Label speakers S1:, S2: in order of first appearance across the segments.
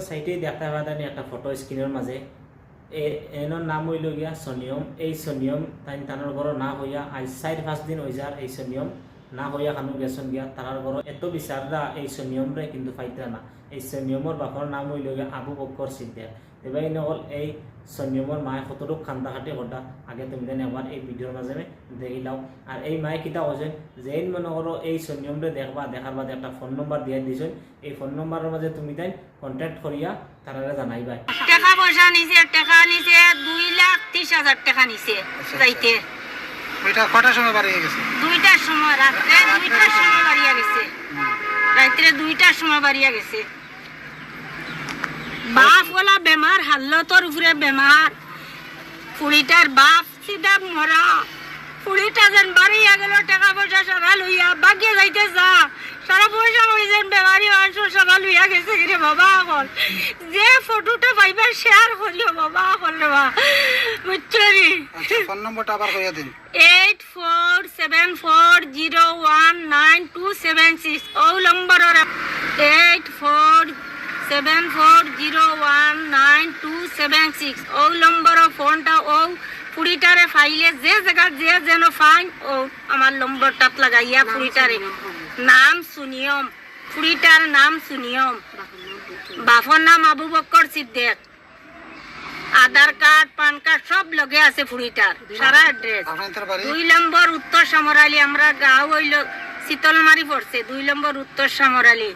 S1: সাইটেই দেখা পাদানি একটা ফটো স্ক্রিনের মাঝে। এ- এনোর নাম হইল গিয়া সনিয়ম। এই সনিয়ম তাই তানোর ঘৰৰ না হইয়া আজ চার পাঁচ দিন হয়ে যার এই সনিয়ম। না হইয়া খানু গেছন গিয়া তারার ঘর এত বিচাররা এই সনিয়ম রে কিন্তু ফাইতরা না। এই সনিয়মর বাপর নাম হইল গিয়া আবু বক্কর সিদ্দিক। এবার নকল এই সনিয়মর মায়ে কতটুক খান্দা খাটি কটা আগে তুমি দেন একবার এই ভিডিওর মাঝে দেখি লাও। আর এই মায়ে কিতা কৈছেন যে মনে করো এই সনিয়মরে দেখবা দেখার বাদে একটা ফোন নম্বর দিয়ে দিয়েছেন এই ফোন নম্বরের মাঝে তুমি তাই কন্ট্যাক্ট করিয়া তারা জানাইবাই।
S2: টাকা পয়সা নিছে টাকা নিছে দুই লাখ ত্রিশ হাজার টাকা নিছে।
S3: আচ্ছা।
S2: যাইতে।
S3: ওইটা কটার সময় বাড়ি গেছে?
S2: দুইটার সময়, রাত্রে দুইটার সময় বাড়িয়া গেছে। রাত্রে দুইটার সময় বাড়িয়া গেছে। বাপ ওলা বেমার, হাল্লতর উপরে বেমার। কুড়িটার বাপ সিধা মরা। কুড়িটা যেন বাড়িয়া গেল, টাকা পয়সা সারা লইয়া বাকিয়ে যাইতে যা। সারা পয়সা ওই যেন বেমারি মাংস সারা লইয়া গেছে রে বাবা এখন যে ফটোটা পাইবার শেয়ার করিও বাবা এখন রে বা
S3: আচ্ছা ফোন নম্বরটা আবার কইয়া দিন।
S2: Eight four seven four zero one nine two seven six O two seven six O নম্বরের ফোনটা ও পুরিটারে ফাইলে যে জায়গা যে যেন ফাইন ও আমার নম্বরটাত লাগাইয়া পুরিটারে নাম সুনিয়ম পুরিটার নাম সুনিয়ম বাফর নাম Abu Bakkar Siddique. Aadhaar card PAN card সব লগে আছে ফুড়িটার সারা অ্যাড্রেস দুই নম্বর উত্তর সামরালি আমরা গাঁও হইল শীতলমারি পড়ছে দুই নম্বর উত্তর সামরালি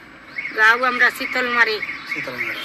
S2: গাঁও আমরা শীতলমারি। শীতলমারি।